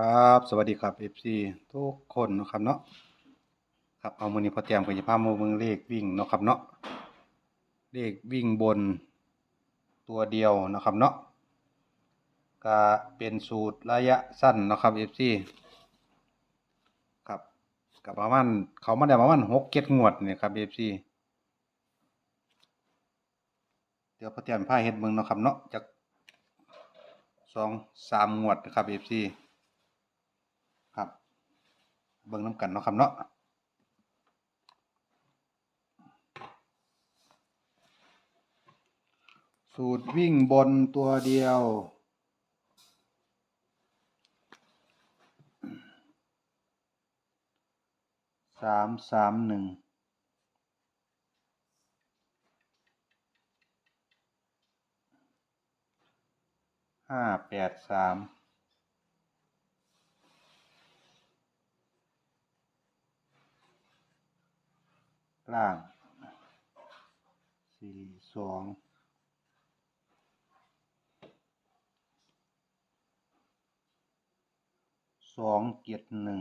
ครับ สวัสดีครับ FC ทุกคนนะครับเนาะครับเอามือนี้พอเตรียมก็จะพามาเบิ่งเลขวิ่งเนาะครับเนาะเลขวิ่งบนตัวเดียวนะครับเนาะก็เป็นสูตรระยะสั้นนะครับ FC ครับกับประมาณเขามาได้ประมาณหกเจ็ดงวดเนี่ยครับ FC เดี๋ยวพอเตรียมพาเฮ็ดเบิ่งเนาะครับเนาะจากสองสามงวดนะครับ FC ครับ เบิ่งน้ำกันเนาะครับเนาะสูตรวิ่งบนตัวเดียว สามสามหนึ่ง ห้าแปดสาม ล่างสี่สองสองเจ็ดหนึ่ง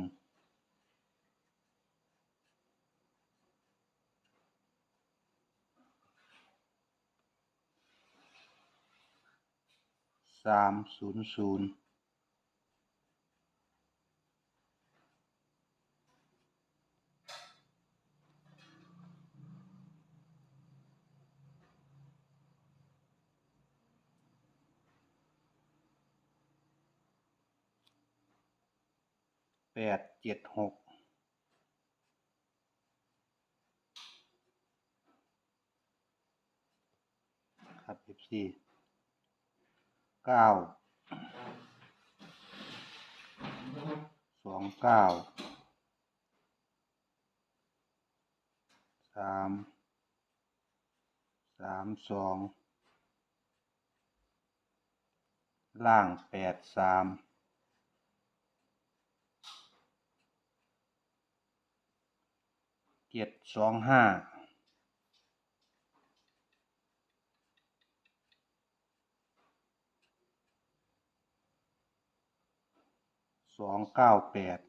สามศูนย์ศูนย์ แปดเจ็ดหกครับเอฟซีเก้าสองเก้าสามสามสองล่างแปดสาม เจ็ดสองห้าสองเก้าแปด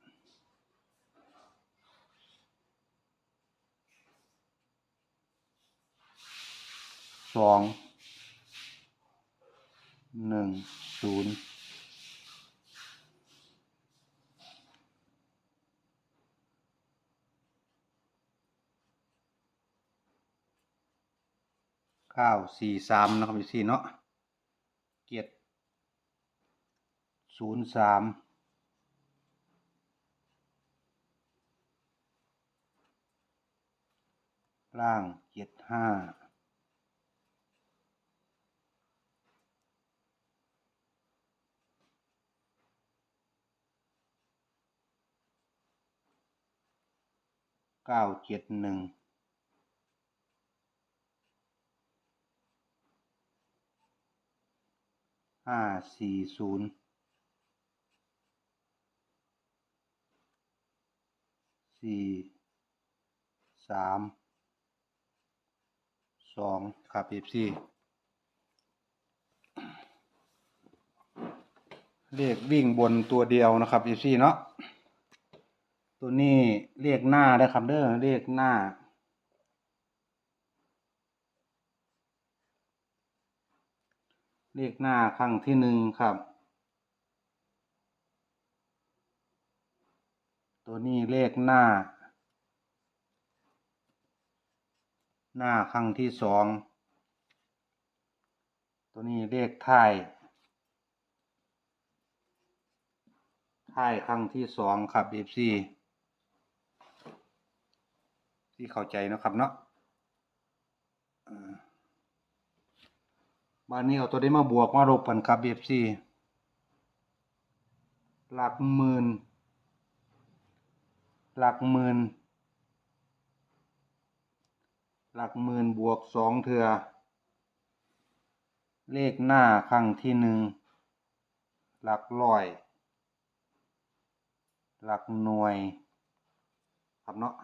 สองหนึ่งศูนย์ ก้าสี่สามนะครับพี่สี่เนาะเกียรติศูนย์สามล่างเจ็ดห้าเก้าเจ็ดหนึ่ง ห้าสี่ศูนย์สี่สามสองครับเอฟซีเลขวิ่งบนตัวเดียวนะครับเอฟซีเนาะตัวนี้เลขหน้าได้ครับเด้อเลขหน้า เลขหน้าครั้งที่หนึ่งครับ ตัวนี้เลขหน้า หน้าครั้งที่สอง ตัวนี้เลขท้ายท้ายครั้งที่สองครับ FC ที่เข้าใจนะครับเนาะ บ้านนี้เอาตัวได้มาบวกมาลบกันครับ FC หลักหมื่น หลักหมื่น หลักหมื่นบวกสองเถื่อเลขหน้าครั้งที่หนึ่ง หลักร้อย หลักหน่วย ครับเนาะ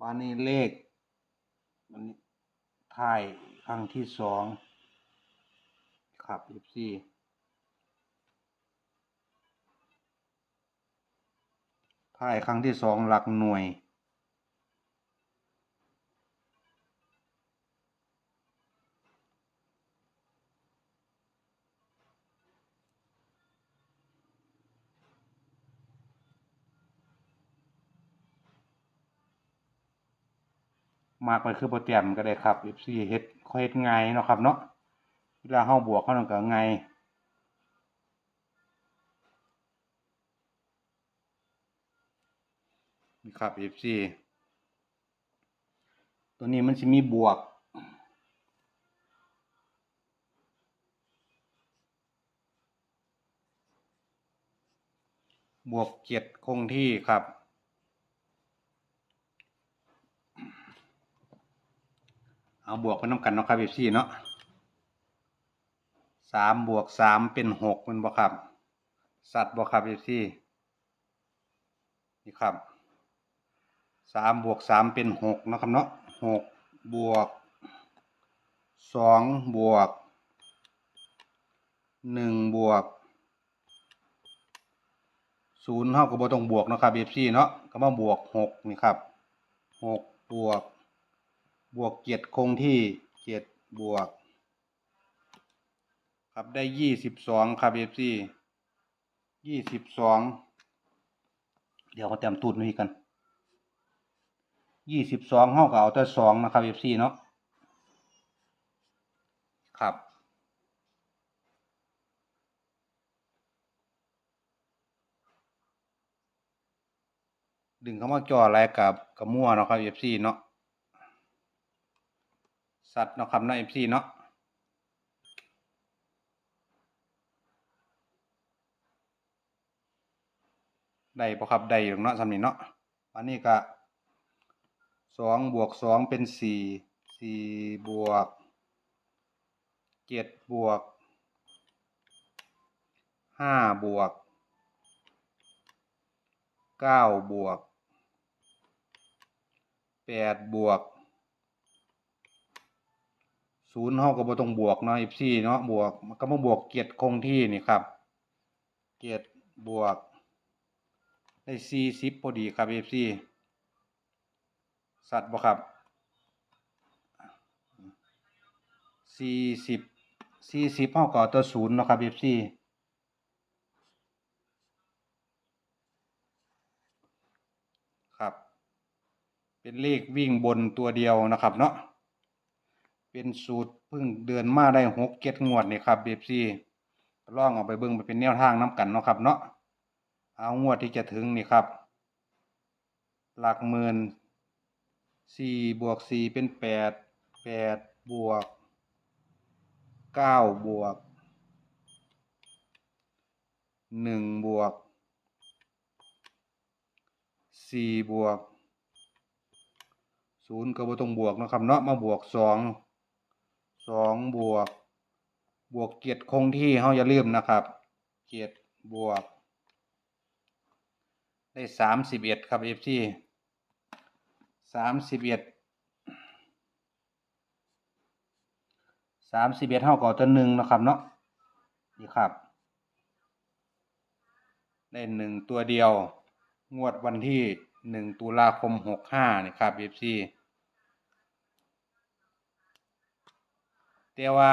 บ้านนี้เลขมันนี้ ท้ายครั้งที่สองขับ FC ท้ายครั้งที่สองหลักหน่วย มากไปคือโปรแกรมก็ได้ครับ FC เฮ็ดเขาเฮ็ดไงเนาะครับเนาะเวลาเฮาบวกเขานั่นก็ง่ายนี่ครับ FC ตัวนี้มันสิมีบวกบวกเจ็ดคงที่ครับ เอาบวกไปน้ำกันเนาะครับเอฟซีเนาะสามบวกสามเป็นหกมันบ่ครับ สัตว์บ่ครับเอฟซีนี่ครับสามบวกสามเป็นหกนะครับเนาะหกบวกสองบวกหนึ่งบวกศูนย์เท่ากับบ่ต้องบวกนะครับเอฟซีเนาะก็มาบวกหกนี่ครับหกบวก บวกเจ็ดคงที่เจ็ดบวก ครับได้ยี่สิบสองครับเอฟซียี่สิบสองเดี๋ยวเขาเตรียมตูดมาอีกกันยี่สิบสองเท่ากับเอาแต่สองนะครับเอฟซีเนาะครับดึงเข้ามาจออะไรกับกับมั่วเนาะครับเอฟซีเนาะ สัตว์เนาะครับเนาะ FC เนาะได้ปะครับได้อยู่เนาะสำนีเนาะอันนี้ก็สองบวกสองเป็นสี่สี่บวกเจ็ดบวกห้าบวกเก้าบวกแปดบวก ศูนย์เท่ากับบ่ต้องบวกเนาะ FC เนาะบวกมันก็มาบวกเกียรติคงที่นี่ครับ เกียรติบวก ได้สี่สิบพอดีครับ FC สัตว์บ่ครับสี่สิบสี่สิบเท่ากับตัวศูนย์เนาะครับ FC ครับ เป็นเลขวิ่งบนตัวเดียวนะครับเนาะ เป็นสูตรเพิ่งเดือนมาได้หกเจ็ดงวดนี่ครับเบฟซีลองเอาไปเบิ่งไปเป็นแนวทางน้กันเนาะครับ เนาะเอางวดที่จะถึงนี่ครับ หลักหมื่นสี่บวกสี่เป็นแปดแปดบวกเก้าบวกหนึ่งบวกสี่บวกศูนย์ก็บ่ต้องบวกนะครับเนาะมาบวกสอง สองบวก บวกเกียรติคงที่เฮาอย่าลืมนะครับ เกียรติบวก ได้สามสิบเอ็ดครับเอฟซีสามสิบเอ็ดสามสิบเอ็ดเท่ากับตัวหนึ่งนะครับเนาะนี่ครับ ได้หนึ่งตัวเดียว งวดวันที่หนึ่งตุลาคมหกห้านี่ครับเอฟซี แต่ว่า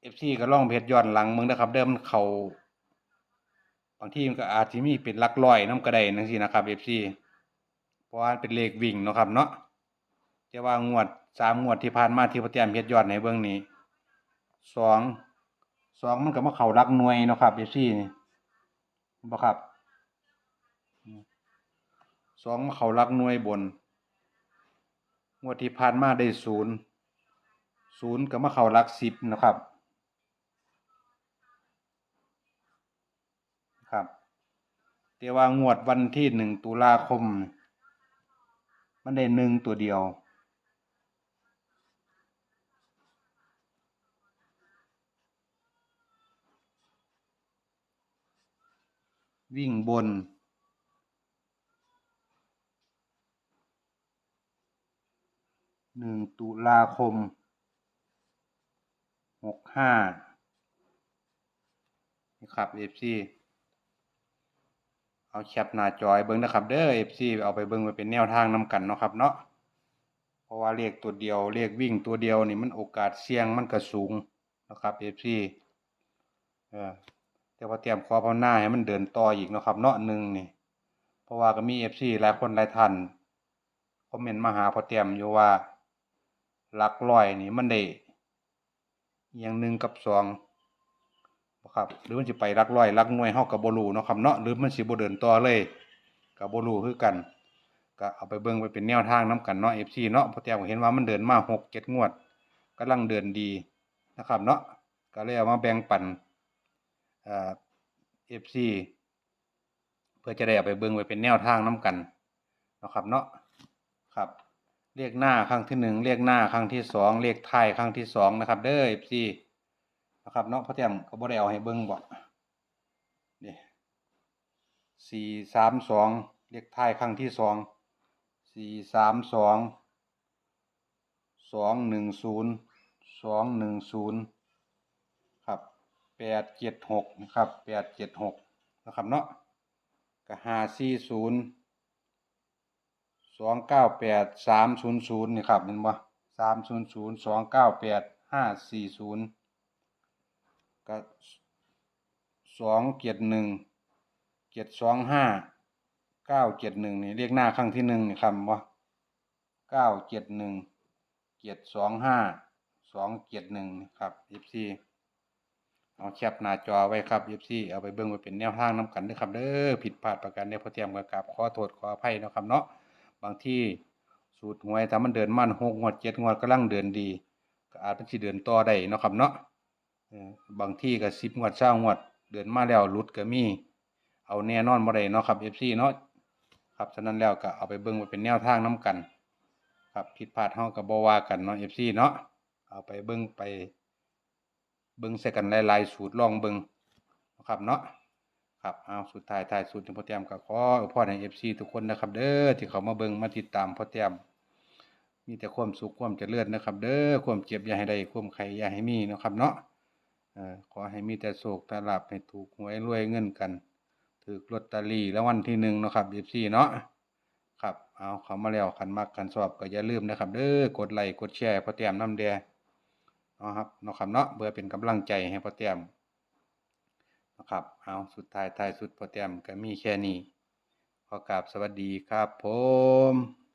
เอฟซีก็ล่องเพจย้อนหลังมึงนะครับ เดิมเขาบางทีมันก็อาจจะมีเป็นลักร้อยน้ำกระไดนั่นสินะครับเอฟซีเพราะว่าเป็นเลขวิ่งเนาะครับเนาะแต่ว่างวดสามงวดที่ผ่านมาที่พระเตรียมเพจย้อนในเบื้องนี้สองสองมันก็มาเขารักหน่วยเนาะครับเอฟซีนี่บ่ครับสองมาเขารักหน่วยบน งวดที่ผ่านมาได้ศูนย์ ศูนย์ก็มาเข้าหลักสิบนะครับ ครับแต่ว่างวดวันที่หนึ่งตุลาคม มันได้หนึ่งตัวเดียว วิ่งบน หนึ่งตุลาคม หกห้านี่ครับเอฟซีเอาแคปหน้าจอยเบิ่งนะครับเด้อ FC เอาไปเบิ่งไว้เป็นแนวทางนํกันเนาะครับเนาะเพราะว่าเลขตัวเดียวเลขวิ่งตัวเดียวนี่มันโอกาสเสี่ยงมันก็สูงนะครับ FC เออแต่ว่าเตรียมขอภาวนาให้มันเดินต่ออีกนะครับ เนาะหนึ่งนี่ เพราะว่าก็มี FC หลายคนหลายท่านคอมเมนต์มาหาพอเตรียมอยู่ว่าหลักร้อยนี่มันได้ อย่างหนึ่งกับสองครับหรือมันสิไปหลักร้อยหลักหน่วยเฮาก็บ่รู้เนาะครับเนาะหรือมันสิบเดินต่อเลยก็บ่รู้คือกัน ก็เอาไปเบิ่งไปเป็นแนวทางนํกันเนาะ FC เนาะพอเตรียมก็เห็นว่ามันเดินมา6 7งวดกำลังเดินดีนะครับเนาะก็เลยเอามาแบ่งปันเอ่อ FC เพื่อจะได้เอาไปเบิ่งไว้เป็นแนวทางนํกันนะครับเนาะครับ เลขหน้าครั้งที่หนึ่งเลขหน้าครั้งที่สองเลขท้ายครั้งที่สองนะครับ เด้อ FC นะครับเนาะพ่อแต้มก็บ่ได้เอาให้เบิ่งบ่นี่สี่สามสองเลขท้ายครั้งที่สองสี่สามสองสองหนึ่งศูนย์สองหนึ่งศูนย์ครับแปดเจ็ดหกนะครับแปดเจ็ดหกนะครับเนาะก็ห้าสี่ศูนย์ สองเก้าแปดสามศูนย์ศูนย์นี่ครับเห็นบ่สามศูนย์ศูนย์สองเก้าแปดห้าสี่ศูนย์ก็สองเจ็ดหนึ่งเจ็ดสองห้าเก้าเจ็ดหนึ่งนี่เรียกหน้าครั้งที่หนึ่งนี่ครับบ่เก้าเจ็ดหนึ่งเจ็ดสองห้าสองเจ็ดหนึ่งครับยี่สี่เอาแคปหน้าจอไว้ครับ FC เอาไปเบิ่งไว้เป็นแนวทางนํกันด้อครับเด้อผิดพลาดประการใดพอเตรียมก็กาบขอโทษขออภัยนะครับเนาะ บางที่สูตรหวยถ้ามันเดินมั่น6งวด7งวดกำลังเดินดี ก็อาจมันสิเดินต่อได้นะครับเนาะบางที่ก็10งวด20งวด เดินมาแล้วหลุดก็มี เอาแน่นอนบ่ได้เนาะครับ FC เนาะครับฉะนั้นแล้วก็เอาไปเบิ่งไว้เป็นแนวทางนํกัน ครับผิดพลาดเฮาก็บ่ว่ากันเนาะ FC เนาะเอาไปเบิ่งไป เบิ่งใส่กันหลายๆสูตรลองเบิ่งนะครับเนาะ ครับเอาสุดท้ายท้ายสุดที่พ่อแต้มก็ขออวยพรให้ FC ทุกคนนะครับเด้อที่เขามาเบิ่งมาติดตามพ่อแต้มมีแต่ความสุขความเจริญนะครับ เด้อความเจ็บอย่าให้ได้ความไข้อย่าให้มีนะครับเนาะขอให้มีแต่โชคแต่ลาภให้ถูกหวยรวยเงินกันถูกลอตเตอรี่รางวัลที่หนึ่งนะครับ FC เนาะครับเอาเขามาแล้วคันมักคันชอบก็อย่าลืมนะครับ เด้อกดไลค์กดแชร์พ่อแต้มน้ำแดเนาะครับเนาะครับเนาะเพื่อเป็นกำลังใจให้พ่อแต้ม นะครับ เอาสุดท้ายท้ายสุดพ่อแต้มก็มีแค่นี้ ขอกราบสวัสดีครับผม